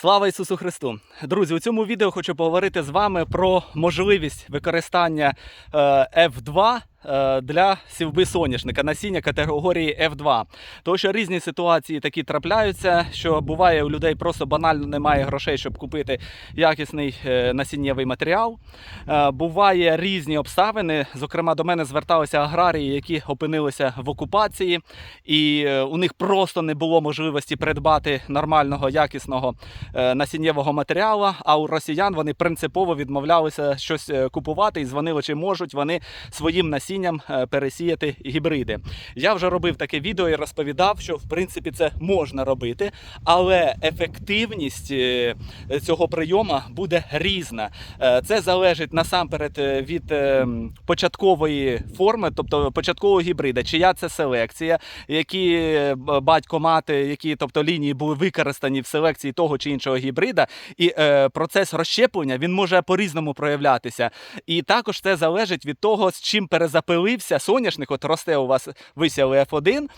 Слава Ісусу Христу! Друзі, у цьому відео хочу поговорити з вами про можливість використання е, F2 е, для сівби соняшника, насіння категорії F2. Тому що різні ситуації такі трапляються, що буває у людей просто банально немає грошей, щоб купити якісний е, насіннєвий матеріал. Е, Буває різні обставини. Зокрема, до мене зверталися аграрії, які опинилися в окупації, і е, у них просто не було можливості придбати нормального якісного е, насіннєвого матеріалу. А у росіян вони принципово відмовлялися щось е, купувати і дзвонили, чи можуть вони своїм насінням е, пересіяти гібриди. Я вже робив таке відео і розповідав, що в принципі це можна робити, але ефективність е, цього прийому буде різна. Е, Це залежить насамперед від початкової форми, тобто початкового гібрида, чия це селекція, які батько, мати, які тобто лінії були використані в селекції того чи іншого гібрида, і процес розщеплення він може по-різному проявлятися. І також це залежить від того, з чим перезапилився соняшник. От росте у вас висіли F1,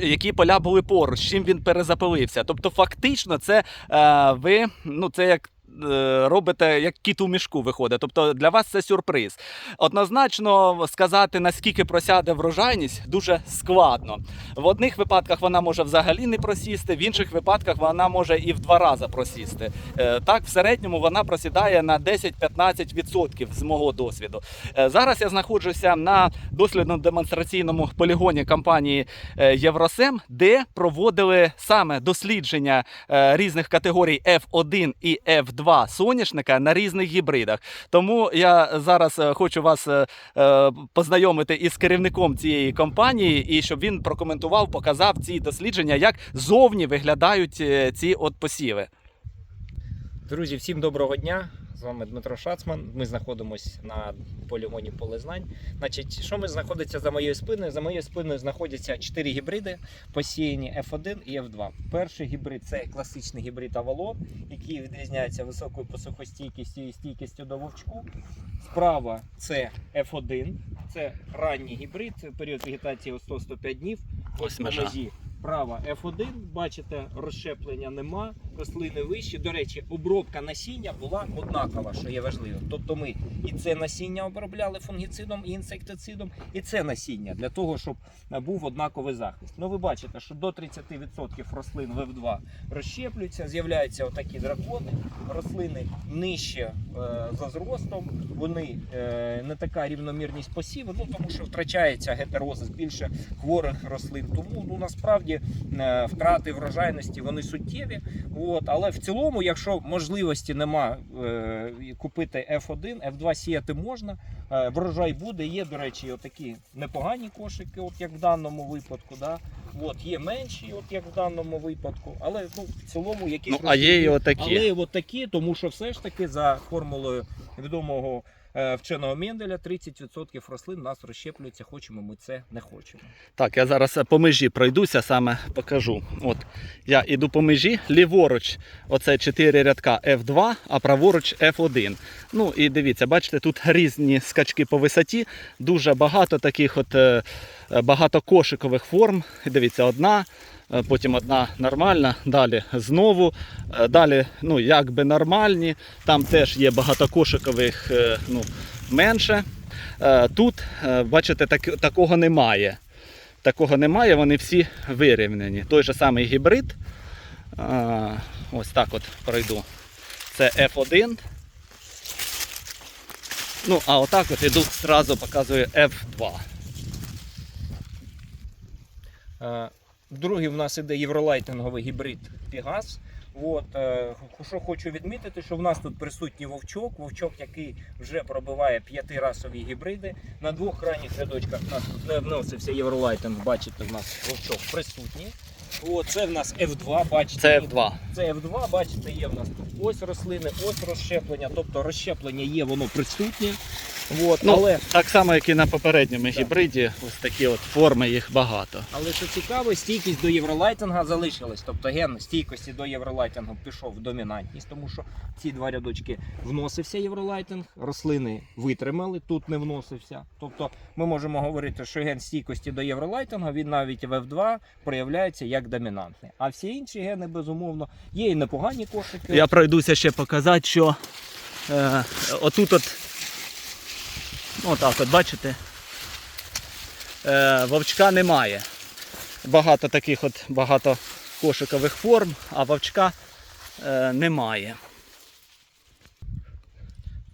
які поля були поруч, чим він перезапилився. Тобто, фактично, це е, ви ну це як. Е, Робите як кіт у мішку виходить. Тобто для вас це сюрприз. Однозначно сказати, наскільки просяде врожайність, дуже складно. В одних випадках вона може взагалі не просісти, в інших випадках вона може і в два рази просісти. Е, Так, в середньому вона просідає на 10-15% з мого досвіду. Е, Зараз я знаходжуся на дослідно-демонстраційному полігоні компанії Євросем, де проводили саме дослідження різних категорій F1 і F2 соняшника на різних гібридах. Тому я зараз е, хочу вас е, е, познайомити із керівником цієї компанії, і щоб він прокоментував, показав ці дослідження, як зовні виглядають ці от посіви. Друзі, всім доброго дня! З вами Дмитро Шацман. Ми знаходимося на полігоні поле знань. Значить, що ми знаходиться за моєю спиною? За моєю спиною знаходяться чотири гібриди, посіяні F1 і F2. Перший гібрид це класичний гібрид Авалон, який відрізняється високою посухостійкістю і стійкістю до вовчку. Справа це F1, це ранній гібрид, період вегетації 100-105 днів. Ось межі. Права F1, бачите, розщеплення нема, рослини вищі. До речі, обробка насіння була однакова, що є важливим. Тобто ми і це насіння обробляли фунгіцидом і інсектицидом, і це насіння для того, щоб був однаковий захист. Ну ви бачите, що до 30% рослин в F2 розщеплюються, з'являються отакі дракони, рослини нижче е, за зростом, вони е, не така рівномірність посіву, ну тому що втрачається гетерозис, більше хворих рослин. Тому ну насправді е, втрати врожайності вони суттєві. От, але в цілому, якщо можливості нема е, купити F1, F2 сіяти можна. Е, врожай буде. Є, до речі, отакі непогані кошики, от як в даному випадку. Да? От, є менші, от як в даному випадку. Але ну, в цілому якісь Ну, а є і отакі. але отакі, такі, тому що все ж таки за формулою відомого вченого Менделя 30% рослин нас розщеплюється, хочемо ми це не хочемо. Так, я зараз по межі пройдуся, саме покажу. От я іду по межі, ліворуч, оце 4 рядка F2, а праворуч F1. Ну і дивіться, бачите, тут різні скачки по висоті, дуже багато таких от е, е, багато кошикових форм. Дивіться, одна. е, Потім одна нормальна, далі знову, е, далі ну, якби нормальні. Там теж є багато кошикових е, ну, менше. Тут, бачите, так, такого немає. Такого немає, вони всі вирівняні. Той же самий гібрид. Ось так от пройду. Це F1. Ну, а отак от іду зразу показую F2. Е, Другий в нас іде євролайтинговий гібрид Пігас. От, е, що хочу відмітити, що в нас тут присутній вовчок, вовчок, який вже пробиває п'ятирасові гібриди. На двох крайніх рядочках у нас тут не вносився євролайтинг, бачите, в нас вовчок присутній. От, це в нас F2, бачите. Це F2. Це F2, бачите, є в нас тут ось рослини, ось розщеплення. Тобто розщеплення є, воно присутнє. От, Ну, але, Так само, як і на попередньому гібриді, ось такі от форми їх багато. але що цікаво, стійкість до євролайтинга залишилась. Тобто ген стійкості до євролайтингу пішов в домінантність, тому що ці два рядочки вносився євролайтинг, рослини витримали, тут не вносився. Тобто ми можемо говорити, що ген стійкості до євролайтингу він навіть в F2 проявляється як домінантний. А всі інші гени, безумовно, є і непогані кошики. Я пройдуся ще показати, що е, отут от, отак от, бачите, е, вовчка немає. Багато таких от багато кошикових форм, а вовчка е, немає.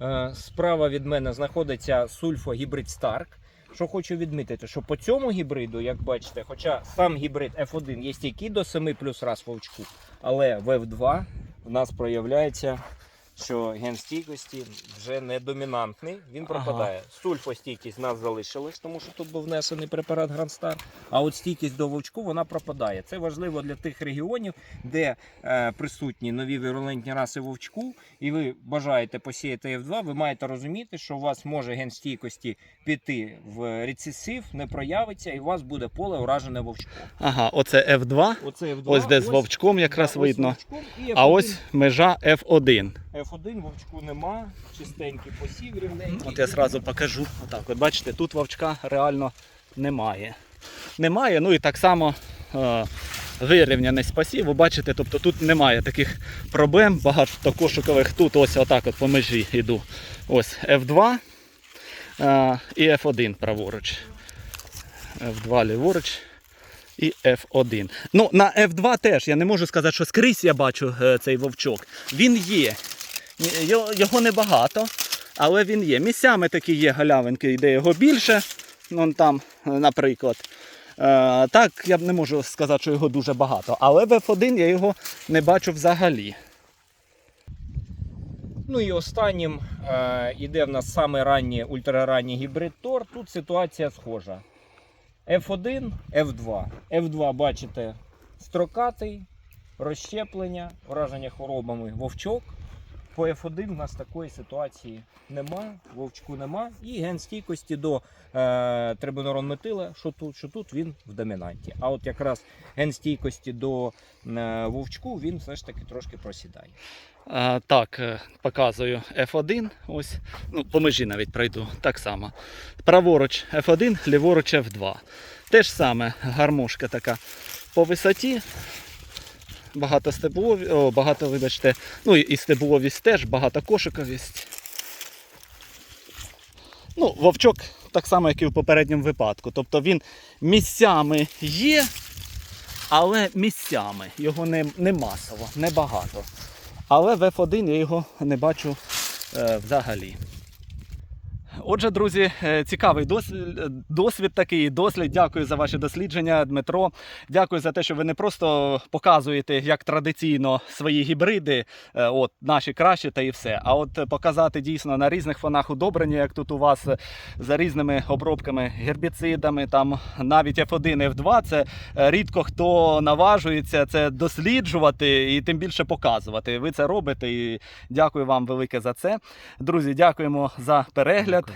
Е, Справа від мене знаходиться сульфо гібрид Старк. Що хочу відмітити, що по цьому гібриду, як бачите, хоча сам гібрид F1 є стійкий до 7 плюс раз вовчку, але в F2 в нас проявляється, що ген стійкості вже не домінантний, він Ага. пропадає. Сульфостійкість в нас залишилась, тому що тут був внесений препарат Грандстар. А от стійкість до вовчку вона пропадає. Це важливо для тих регіонів, де е, присутні нові вірулентні раси вовчку, і ви бажаєте посіяти F2, ви маєте розуміти, що у вас може ген стійкості піти в рецесив, не проявиться, і у вас буде поле уражене вовчком. Ага, оце F2, Оце F2, ось де з вовчком якраз да, ось видно. вовчком А F1. ось межа F1. F1 вовчку нема, чистенький посів, рівненький. От я зразу покажу. Отак, от бачите, тут вовчка реально немає. Немає, ну і так само е, вирівняність пасів. Ви бачите, тобто тут немає таких проблем, багато кошикових. Тут ось отак от по межі йду. Ось F2 е, і F1 праворуч. F2 ліворуч. І F1. Ну, на F2 теж я не можу сказати, що скрізь я бачу е, цей вовчок. Він є. Його, небагато, але він є. Місцями такі є галявинки, де його більше. Вон там, е, наприклад. Е, так, я б не можу сказати, що його дуже багато. Але в F1 я його не бачу взагалі. Ну і останнім е, іде в нас саме ранній ультраранній гібрид Тор. Тут ситуація схожа. F1, F2. F2, бачите, строкатий, розщеплення, враження хворобами вовчок. По F1 в нас такої ситуації нема, вовчку нема. І ген стійкості до е, трибунорон метила, що тут, що тут він в домінанті. А от якраз ген стійкості до е, вовчку він все ж таки трошки просідає. Е, так, е, показую F1. Ось, ну, по межі навіть пройду. Так само. Праворуч F1, ліворуч F2. Те ж саме, гармошка така по висоті. Багато стеблові, о, багато, вибачте, ну і- стебловість теж, багато кошиковість. Ну, вовчок так само, як і в попередньому випадку. Тобто він місцями є, але місцями. Його не, не масово, не багато. Але в F1 я його не бачу е, взагалі. Отже, друзі, е, цікавий досвід, досвід такий, дослід. Дякую за ваші дослідження, Дмитро. Дякую за те, що ви не просто показуєте, як традиційно свої гібриди, е, от наші кращі та і все. А от показати дійсно на різних фонах удобрення, як тут у вас е, за різними обробками, гербіцидами, там навіть F1, F2. Це е, рідко хто наважується це досліджувати і тим більше показувати. Ви це робите і дякую вам велике за це. Друзі, дякуємо за перегляд